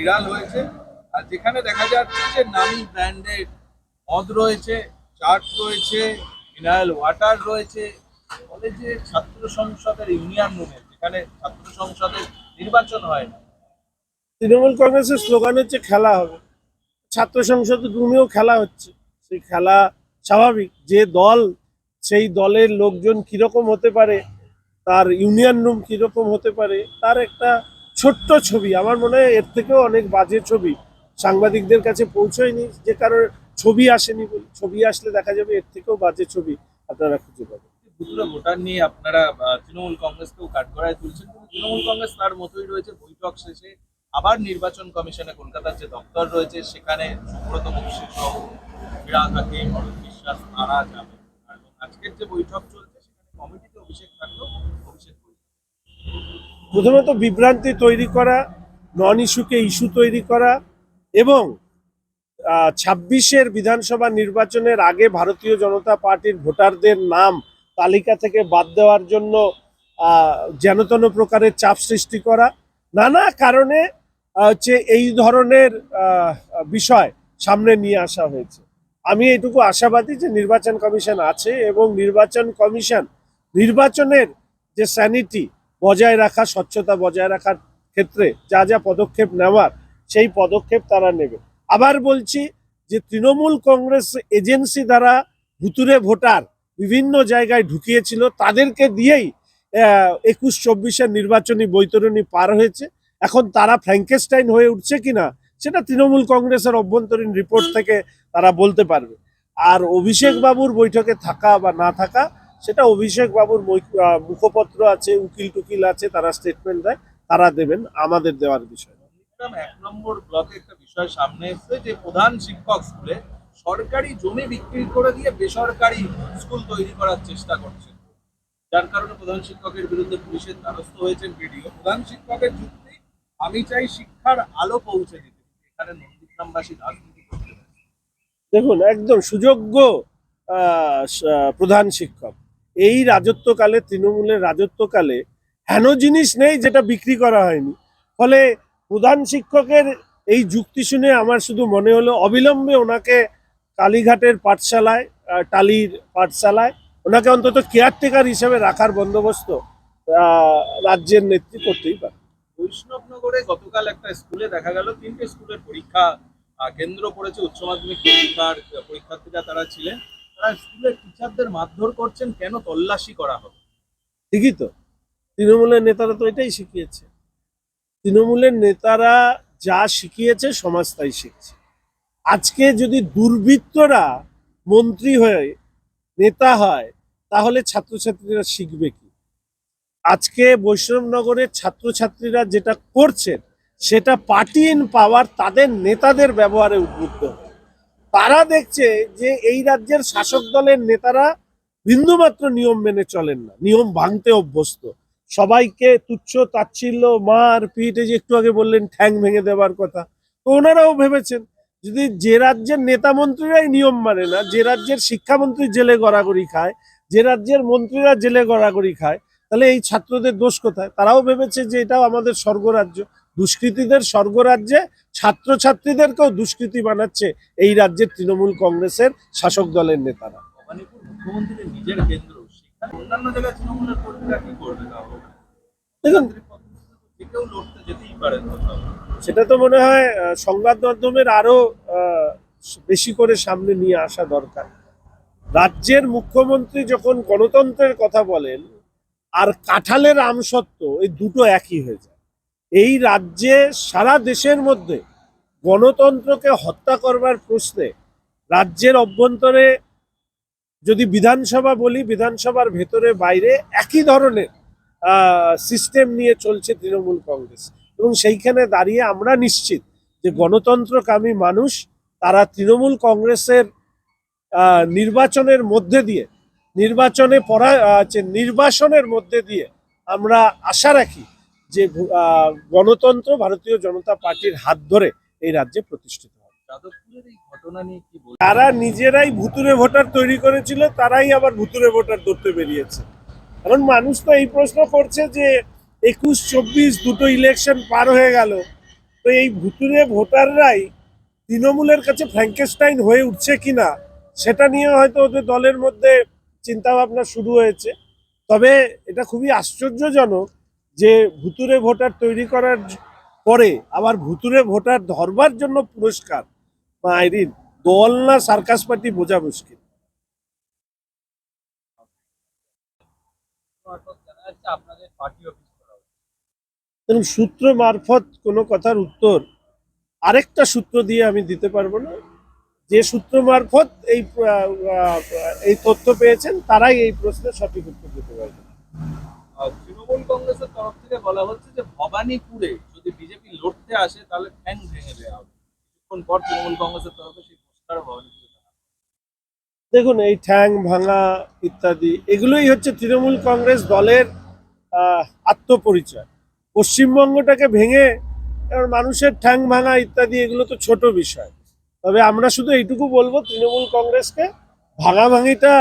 বিড়াল হয়েছে। আর যেখানে দেখা যাচ্ছে যে নামি ব্র্যান্ডের মদ রয়েছে, চাট রয়েছে, মিনারেল ওয়াটার রয়েছে, কলেজে ছাত্র সংসদের ইউনিয়ন রুমে, যেখানে ছাত্র সংসদের নির্বাচন হয়। না তৃণমূল কংগ্রেসের স্লোগান হচ্ছে, খেলা হবে। ছাত্র সংসদ রুমেও খেলা হচ্ছে। সেই খেলা স্বাভাবিক। যে দল, সেই দলের লোকজন কীরকম হতে পারে, তার ইউনিয়ন রুম কীরকম হতে পারে, তার একটা ছোট্ট ছবি। আমার মনে হয় এর থেকেও অনেক বাজে ছবি। সাংবাদিকদের কাছে পৌঁছয়নি, যে কারোর ছবি আসেনি ছবি আসলে দেখা যাবে এর থেকেও বাজে ছবি আপনারা খুঁজে পাবেন। ভোটার নিয়ে আপনারা তৃণমূল কংগ্রেসকেও কাঠগড়ায় তৃণমূল কংগ্রেস তার মতোই রয়েছে। বৈঠক শেষে আবার নির্বাচন কমিশনে কলকাতার যে দপ্তর রয়েছে, সেখানে বিশ্বাস আজকের যে বৈঠক চলছে, সেখানে অভিষেক অভিষেক। প্রথমত বিভ্রান্তি তৈরি করা নন ইস্যুকে ইস্যু তৈরি করা এবং ছাব্বিশের বিধানসভা নির্বাচনের আগে ভারতীয় জনতা পার্টির ভোটারদের নাম তালিকা থেকে বাদ দেওয়ার জন্য যেনতেন প্রকারের চাপ সৃষ্টি করা। নানা কারণে হচ্ছে এই ধরনের বিষয় সামনে নিয়ে আসা হয়েছে। আমি এটুকু আশাবাদী যে নির্বাচন কমিশন আছে এবং নির্বাচন কমিশন, নির্বাচনের যে স্যানিটি বজায় রাখা স্বচ্ছতা বজায় রাখার ক্ষেত্রে যা যা পদক্ষেপ নেওয়ার, সেই পদক্ষেপ তারা নেবে। আবার বলছি যে তৃণমূল কংগ্রেস এজেন্সি দ্বারা ভুতুরে ভোটার বিভিন্ন জায়গায় ঢুকিয়েছিল, তাদেরকে দিয়েই একুশ চব্বিশের নির্বাচনী বৈতরণী পার হয়েছে। এখন তারা ফ্র্যাঙ্কেস্টাইন হয়ে উঠছে কিনা, সেটা তৃণমূল কংগ্রেসের অভ্যন্তরীণ রিপোর্ট থেকে তারা বলতে পারবে। আর অভিষেক বাবুর বৈঠকে থাকা বা না থাকা সেটা অভিষেক বাবুর মুখপত্র আছে উকিল টুকিল আছে তারা স্টেটমেন্ট দেয় তারা দেবেন আমাদের দেওয়ার বিষয়। এক নম্বর ব্লকে একটা বিষয় সামনে এসেছে যে প্রধান শিক্ষক স্কুলে সরকারি জমি বিক্রি করে দিয়ে বেসরকারি স্কুল তৈরি করার চেষ্টা করছে যার কারণে প্রধান শিক্ষকের বিরুদ্ধে পুলিশের দ্বারস্থ হয়েছেন ভিডিও প্রধান শিক্ষকের যুক্তি আমি চাই শিক্ষার আলো পৌঁছে দিতে। এখানে নন্দীগ্রামবাসী রাজনীতি করতে পারে দেখুন একদম সুযোগ্য আহ, প্রধান শিক্ষক। এই রাজত্বকালে, তৃণমূলের রাজত্বকালে হেন জিনিস নেই যেটা বিক্রি করা হয়নি। ফলে প্রধান শিক্ষকের এই যুক্তি শুনে আমার শুধু মনে হলো, অবিলম্বে ওনাকে কালীঘাটের পাঠশালায় টালির পাঠশালায়, ওনাকে অন্তত কেয়ারটেকার হিসেবে রাখার বন্দোবস্ত রাজ্যের নেত্রী করতেই পারে। বৈষ্ণবনগরে গতকাল একটা স্কুলে দেখা গেল, তিনটে স্কুলের পরীক্ষা কেন্দ্র করেছে উচ্চ মাধ্যমিক পরীক্ষার, পরীক্ষার্থীরা তারা ছিলেন। তারা স্কুলের টিচারদের মারধর করছেন, কেন তল্লাশি করা হবে? ঠিকই তো। তৃণমূলের নেতারা তো এটাই শিখিয়েছে। তৃণমূলের নেতারা যা শিখিয়েছে সমাজ তাই শিখছে। আজকে যদি দুর্বৃত্তরা মন্ত্রী হয়ে নেতা হয়, তাহলে ছাত্রছাত্রীরা শিখবে কি? আজকে বৈষ্ণবনগরের ছাত্রছাত্রীরা যেটা করছেন সেটা পার্টি ইন পাওয়ার তাদের নেতাদের ব্যবহারে উদ্বুদ্ধ। তারা দেখছে যে এই রাজ্যের শাসক দলের নেতারা বিন্দুমাত্র নিয়ম মেনে চলেন না, নিয়ম ভাঙতে অভ্যস্ত। সবাইকে তুচ্ছ তাচ্ছিল্য, মার এই যে একটু আগে বললেন, ঠ্যাং ভেঙে দেওয়ার কথা। তো ওনারাও ভেবেছেন, যদি যে রাজ্যের নেতা মন্ত্রীরাই নিয়ম মানে না, যে রাজ্যের শিক্ষামন্ত্রী জেলে গড়াগড়ি খায়, যে রাজ্যের মন্ত্রীরা জেলে গড়াগড়ি খায়, তাহলে এই ছাত্রদের দোষ কোথায়? তারাও ভেবেছে যে এটাও আমাদের স্বর্গরাজ্য। দুষ্কৃতীদের স্বর্গরাজ্যে ছাত্রছাত্রীদেরকেও দুষ্কৃতী বানাচ্ছে এই রাজ্যের তৃণমূল কংগ্রেসের শাসক দলের নেতারা। দেখুন। সেটা তো মনে হয় সংবাদ মাধ্যমের আরও আহ, বেশি করে সামনে নিয়ে আসা দরকার। রাজ্যের মুখ্যমন্ত্রী যখন গণতন্ত্রের কথা বলেন আর কাঁঠালের আমসত্ব এই দুটো একই হয়ে যায়। এই রাজ্যে সারা দেশের মধ্যে গণতন্ত্রকে হত্যা করবার প্রশ্নে রাজ্যের অভ্যন্তরে যদি বিধানসভা বলি, বিধানসভার ভেতরে বাইরে একই ধরনের সিস্টেম নিয়ে চলছে তৃণমূল কংগ্রেস। এবং সেইখানে দাঁড়িয়ে আমরা নিশ্চিত যে গণতন্ত্রকামী মানুষ তারা তৃণমূল কংগ্রেসের নির্বাচনের মধ্যে দিয়ে, নির্বাচনে পরা নির্বাসনের মধ্যে দিয়ে আমরা আশা রাখি যে গণতন্ত্র ভারতীয় জনতা পার্টির হাত ধরে এই রাজ্যে প্রতিষ্ঠিত বলবেন তারা নিজেরাই ভুতুরে ভোটার তৈরি করেছিল তারাই আবার ভুতুরে ভোটার ধরতে বেরিয়েছে। এখন মানুষ তো এই প্রশ্ন করছে যে একুশ চব্বিশ দুটো ইলেকশন পার হয়ে গেল তো এই ভুতুরে ভোটাররাই তৃণমূলের কাছে ফ্র্যাঙ্কেস্টাইন হয়ে উঠছে কিনা সেটা নিয়ে হয়তো ওদের দলের মধ্যে চিন্তা ভাবনা শুরু হয়েছে। তবে এটা খুবই আশ্চর্যজনক যে ভুতুরে ভোটার তৈরি করার পরে আবার ভুতুরে ভোটার ধরবার জন্য পুরস্কার মায়েরিন দল না সার্কাস পার্টি বোঝা মুশকিল। সূত্র মারফত কোনো কথার উত্তর আরেকটা সূত্র দিয়ে আমি দিতে পারব না। যে সূত্র মারফত এই এই তথ্য পেয়েছেন, তারাই এই প্রশ্নের সঠিক উত্তর দিতে পারবে আহ, তৃণমূল কংগ্রেসের তরফ থেকে বলা হচ্ছে যে ভবানীপুরে যদি বিজেপি লড়তে আসে, তাহলে ঠ্যাং ভেঙে দেওয়া হবে। কিছুক্ষণ পর তৃণমূল কংগ্রেসের তরফে সেই পোস্টার ভবানীপুরে দেখুন, এই ঠ্যাং, ভাঙা ইত্যাদি, এগুলোই হচ্ছে তৃণমূল কংগ্রেস দলের আত্মপরিচয়। পশ্চিমবঙ্গটাকে ভেঙে মানুষের ঠ্যাং, ভাঙা ইত্যাদি, এগুলো তো ছোট বিষয়। তবে আমরা শুধু এইটুকু বলব, তৃণমূল কংগ্রেসকে ভাঙাভাঙিটা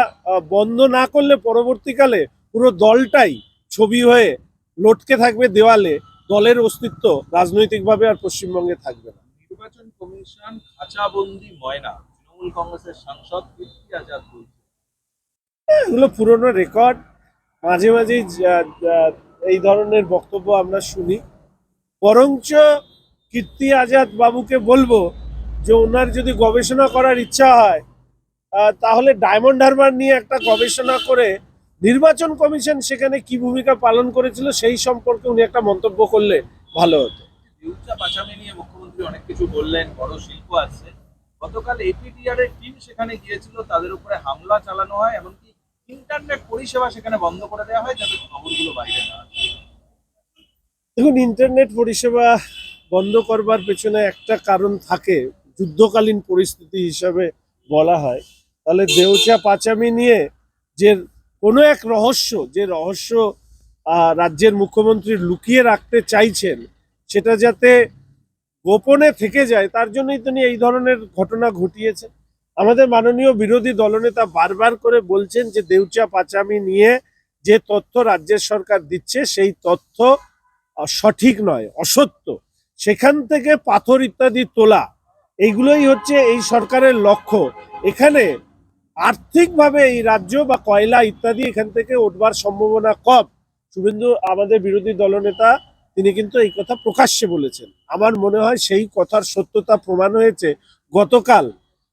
বন্ধ না করলে পরবর্তীকালে পুরো দলটাই ছবি হয়ে লটকে থাকবে দেওয়ালে দলের অস্তিত্ব রাজনৈতিকভাবে আর পশ্চিমবঙ্গে থাকবে না। নির্বাচন কমিশন খাঁচাবন্দি ময়না তৃণমূল কংগ্রেসের সাংসদ কীর্তি আজাদ এগুলো পুরনো রেকর্ড। মাঝে মাঝেই এই ধরনের বক্তব্য আমরা শুনি। বরঞ্চ কীর্তি আজাদ বাবুকে বলব যে ওনার যদি গবেষণা করার ইচ্ছা হয় তাহলে ডায়মন্ড হারবার নিয়ে একটা গবেষণা করে নির্বাচন কমিশন সেখানে কি ভূমিকা পালন করেছিল সেই সম্পর্কে উনি একটা মন্তব্য করলে ভালো হতো। নিয়ে মুখ্যমন্ত্রী অনেক কিছু বললেন বড় শিল্প আছে। গতকাল এপিডিআর এর টিম সেখানে গিয়েছিল তাদের উপরে হামলা চালানো হয় এমনকি ইন্টারনেট পরিষেবা সেখানে বন্ধ করে দেওয়া হয় যাতে খবরগুলো বাইরে না আসে। দেখুন ইন্টারনেট পরিষেবা বন্ধ করবার পেছনে একটা কারণ থাকে যুদ্ধকালীন পরিস্থিতি হিসাবে বলা হয়। তাহলে দেউচা পাচামি নিয়ে যে কোনো এক রহস্য যে রহস্য রাজ্যের মুখ্যমন্ত্রী লুকিয়ে রাখতে চাইছেন, সেটা যাতে গোপনে থেকে যায়, তার জন্যই তিনি এই ধরনের ঘটনা ঘটিয়েছেন আমাদের মাননীয় বিরোধী দলনেতা বারবার করে বলছেন যে দেউচা পাচামি নিয়ে যে তথ্য রাজ্যের সরকার দিচ্ছে, সেই তথ্য সঠিক নয়, অসত্য। সেখান থেকে পাথর ইত্যাদি তোলা, এইগুলোই হচ্ছে এই সরকারের লক্ষ্য। এখানে আর্থিকভাবে এই রাজ্য বা কয়লা ইত্যাদি এখান থেকে উঠবার সম্ভাবনা কম। শুভেন্দু আমাদের বিরোধী দলনেতা তিনি কিন্তু এই কথা প্রকাশ্যে বলেছেন। আমার মনে হয় সেই কথার সত্যতা প্রমাণ হয়েছে গতকাল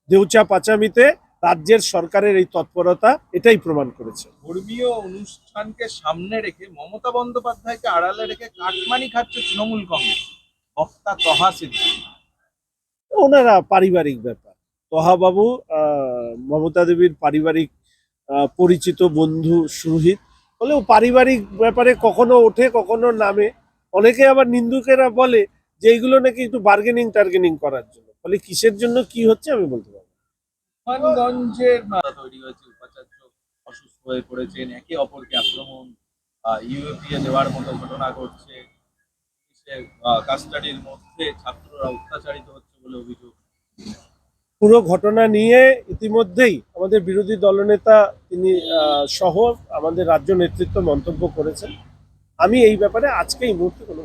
দেউচা পাচামিতে রাজ্যের সরকারের এই তৎপরতা এটাই প্রমাণ করেছে। ধর্মীয় অনুষ্ঠানকে সামনে রেখে মমতা বন্দ্যোপাধ্যায়কে আড়ালে রেখে কাটমানি খাচ্ছে তৃণমূল কংগ্রেস। বক্তা তহা সিদ্দিকী ওনারা পারিবারিক ব্যাপার। তহাবাবু আহ, মমতা দেবীর পারিবারিক আহ, পরিচিত বন্ধু সুরহিত। ও পারিবারিক ব্যাপারে কখনো ওঠে কখনো নামে। অনেকে আবার নিন্দুকেরা বলে যে এইগুলো নাকি একটু বার্গেনিং টার্গেনিং করার জন্য। ফলে কিসের জন্য কি হচ্ছে আমি বলতে পারব হনুমানগঞ্জের তৈরি হয়েছে উপাচার্য অসুস্থ হয়ে পড়েছেন একে অপরকে আক্রমণ। ইউএপিএ দেওয়ার মতো ঘটনা ঘটছে। কাস্টাডির মধ্যে ছাত্ররা অত্যাচারিত হচ্ছে বলে অভিযোগ। পুরো ঘটনা নিয়ে ইতিমধ্যেই আমাদের বিরোধী দলনেতা তিনি সহ আমাদের রাজ্য নেতৃত্ব মন্তব্য করেছেন। আমি এই ব্যাপারে আজকে এই মুহূর্তে কোনো